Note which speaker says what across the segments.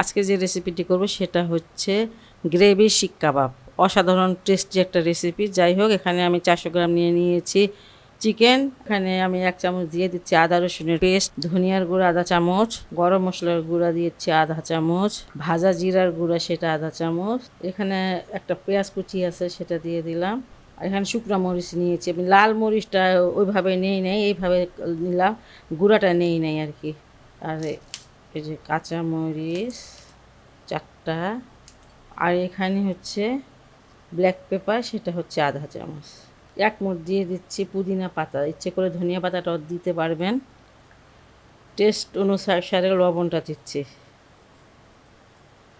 Speaker 1: আজকে যে রেসিপিটি করব সেটা হচ্ছে গ্রেভি শিক কাবাব। অসাধারণ টেস্টি একটা রেসিপি যাই হোক, এখানে আমি চারশো গ্রাম নিয়ে নিয়েছি চিকেন এখানে আমি এক চামচ দিয়ে দিচ্ছি আদা রসুনের পেস্ট ধনিয়ার গুঁড়া আধা চামচ, গরম মশলার গুঁড়া দিয়েছি আধা চামচ, ভাজা জিরার গুঁড়া সেটা আধা চামচ। এখানে একটা পেঁয়াজ কুচি আছে, সেটা দিয়ে দিলাম। আর এখানে শুকনো মরিচ নিয়েছি। আমি লাল মরিচটা ওইভাবে নেই নেই, এইভাবে নিলাম। গুঁড়াটা নেই নেই আর কি। আর এই যে কাঁচা মরিচ চারটা। আর এখানে হচ্ছে ব্ল্যাক পেপার সেটা হচ্ছে আধা চামচ। এক মুঠ দিয়ে দিচ্ছি পুদিনা পাতা। ইচ্ছে করে ধনিয়া পাতাটাও দিতে পারবেন। টেস্ট অনুসারে লবণটা দিচ্ছি।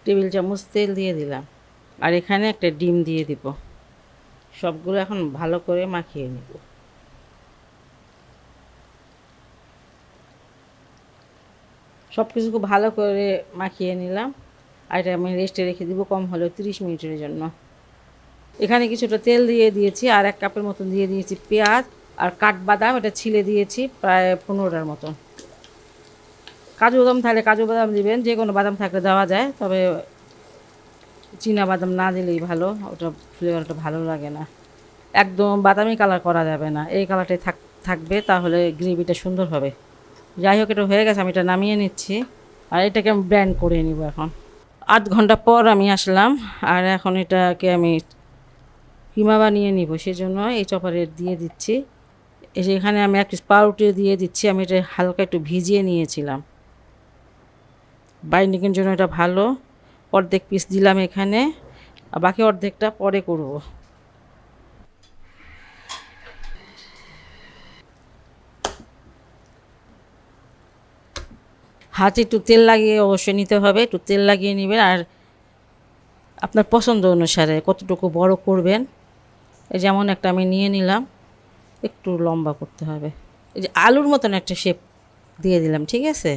Speaker 1: টেবিল চামচ তেল দিয়ে দিলাম। আর এখানে একটা ডিম দিয়ে দিব। সবগুলো এখন ভালো করে মাখিয়ে নেব। সব কিছু খুব ভালো করে মাখিয়ে নিলাম। আর এটা আমি রেস্টে রেখে দিব কম হলেও তিরিশ মিনিটের জন্য। এখানে কিছুটা তেল দিয়ে দিয়েছি, আর এক কাপের মতন দিয়ে দিয়েছি পেঁয়াজ আর কাঠবাদাম। এটা ছিলে দিয়েছি প্রায় পনেরোটার মতন। কাজু বাদাম থাকলে কাজু বাদাম দিবেন, যে কোনো বাদাম থাকলে দেওয়া যায়, তবে চীনা বাদাম না দিলেই ভালো, ওটা ফ্লেভারটা ভালো লাগে না। একদম বাদামি কালার করা যাবে না। এই কালারটাই থাক, থাকবে, তাহলে গ্রেভিটা সুন্দর হবে। যাই হোক, এটা হয়ে গেছে, আমি এটা নামিয়ে নিচ্ছি। আর এটাকে আমি ব্র্যান্ড করে নিব এখন। আধ ঘণ্টা পর আমি আসলাম, আর এখন এটাকে আমি কিমা বানিয়ে নিব, সেজন্য এই চপারে দিয়ে দিচ্ছি। এখানে আমি এক পাউরুটি দিয়ে দিচ্ছি, আমি এটা হালকা একটু ভিজিয়ে নিয়েছিলাম। বাইন্ডিংয়ের জন্য এটা ভালো। অর্ধেক পিস দিলাম এখানে, আর বাকি অর্ধেকটা পরে করব। হাতে একটু তেল লাগিয়ে অবশ্যই নিতে হবে, একটু তেল লাগিয়ে নেবেন। আর আপনার পছন্দ অনুসারে কতটুকু বড় করবেন, এই যেমন একটা আমি নিয়ে নিলাম, একটু লম্বা করতে হবে। এই যে আলুর মতন একটা শেপ দিয়ে দিলাম, ঠিক আছে?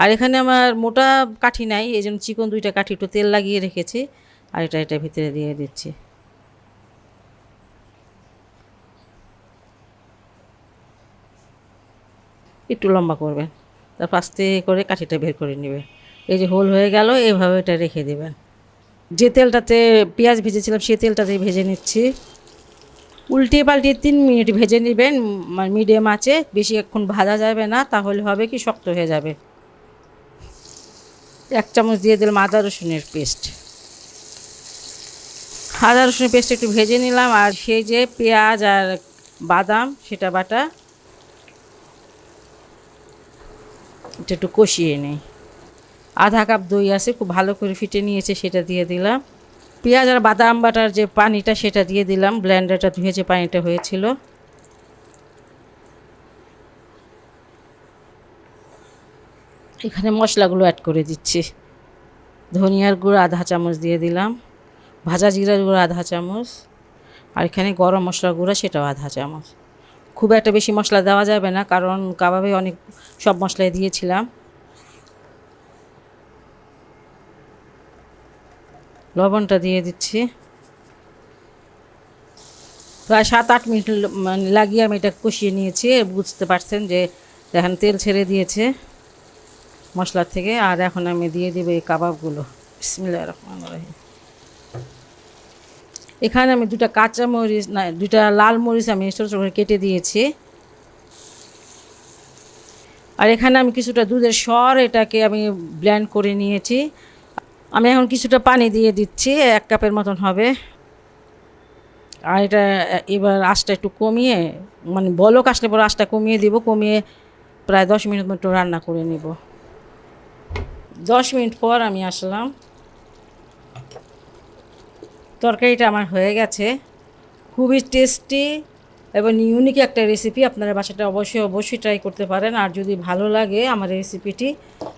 Speaker 1: আর এখানে আমার মোটা কাঠি নাই, এই জন্য চিকন দুইটা কাঠি একটু তেল লাগিয়ে রেখেছি, আর এটা এটা ভিতরে দিয়ে দিচ্ছি। একটু লম্বা করবেন। তারপর আস্তে করে কাঠিটা বের করে নেবে। এই যে হোল হয়ে গেল এইভাবে এটা রেখে দেবেন। যে তেলটাতে পেঁয়াজ ভেজেছিলাম সেই তেলটাতে ভেজে নিচ্ছি। উল্টিয়ে পাল্টিয়ে তিন মিনিট ভেজে নেবেন মিডিয়াম আছে বেশি এখন ভাজা যাবে না, তাহলে হবে কি শক্ত হয়ে যাবে। এক চামচ দিয়ে দিলাম আদা রসুনের পেস্ট। আদা রসুনের পেস্ট একটু ভেজে নিলাম, আর সেই যে পেঁয়াজ আর বাদাম, সেটা বাটা এটা একটু কষিয়ে নিই। আধা কাপ দই আছে, খুব ভালো করে ফিটে নিয়েছে, সেটা দিয়ে দিলাম। পেঁয়াজ আর বাদাম বাটার যে পানিটা, সেটা দিয়ে দিলাম। ব্লেন্ডারটা ধুয়ে যে পানিটা হয়েছিল। এখানে মশলাগুলো অ্যাড করে দিচ্ছি। ধনিয়ার গুঁড়ো আধা চামচ দিয়ে দিলাম। ভাজা জিরার গুঁড়ো আধা চামচ। আর এখানে গরম মশলার গুঁড়ো, সেটাও আধা চামচ। খুব একটা বেশি মশলা দেওয়া যাবে না, কারণ কাবাবে অনেক সব মশলাই দিয়েছিলাম। লবণটা দিয়ে দিচ্ছি। প্রায় সাত আট মিনিট মানে লাগিয়ে আমি এটা কষিয়ে নিয়েছি, বুঝতে পারছেন যে দেখেন তেল ছেড়ে দিয়েছে মশলার থেকে। আর এখন আমি দিয়ে দিব এই কাবাবগুলো। বিসমিল্লাহির রহমানির রহিম। এখানে আমি দুটা কাঁচা মরিচ, না, দুটা লাল মরিচ আমি ছোটো ছোটো করে কেটে দিয়েছি। আর এখানে আমি কিছুটা দুধের স্বর এটাকে আমি ব্ল্যান্ড করে নিয়েছি। আমি এখন কিছুটা পানি দিয়ে দিচ্ছি, এক কাপের মতন হবে। আর এটা, এবার আঁচটা একটু কমিয়ে মানে বলক আসলে পর আঁচটা কমিয়ে দিব, কমিয়ে প্রায় দশ মিনিট মতো রান্না করে নিব। দশ মিনিট পর আমি আসলাম। তরকারিটা আমার হয়ে গেছে। খুবই টেস্টি এবং ইউনিক একটা রেসিপি আপনারা বাসাটা অবশ্যই অবশ্যই ট্রাই করতে পারেন। আর যদি ভালো লাগে আমার রেসিপিটি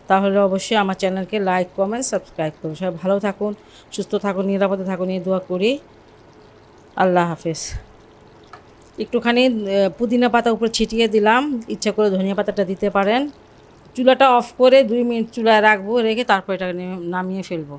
Speaker 1: তাহলে অবশ্যই আমার চ্যানেলকে লাইক কমেন্ট সাবস্ক্রাইব করুন। সবাই ভালো থাকুন, সুস্থ থাকুন, নিরাপদে থাকুন, এই দোয়া করি। আল্লাহ হাফেজ। একটুখানি পুদিনা পাতা উপরে ছিটিয়ে দিলাম। ইচ্ছা করে ধনিয়া পাতাটা দিতে পারেন। চুলাটা অফ করে দুই মিনিট চুলায় রাখব, রেখে তারপর এটা নামিয়ে ফেলব।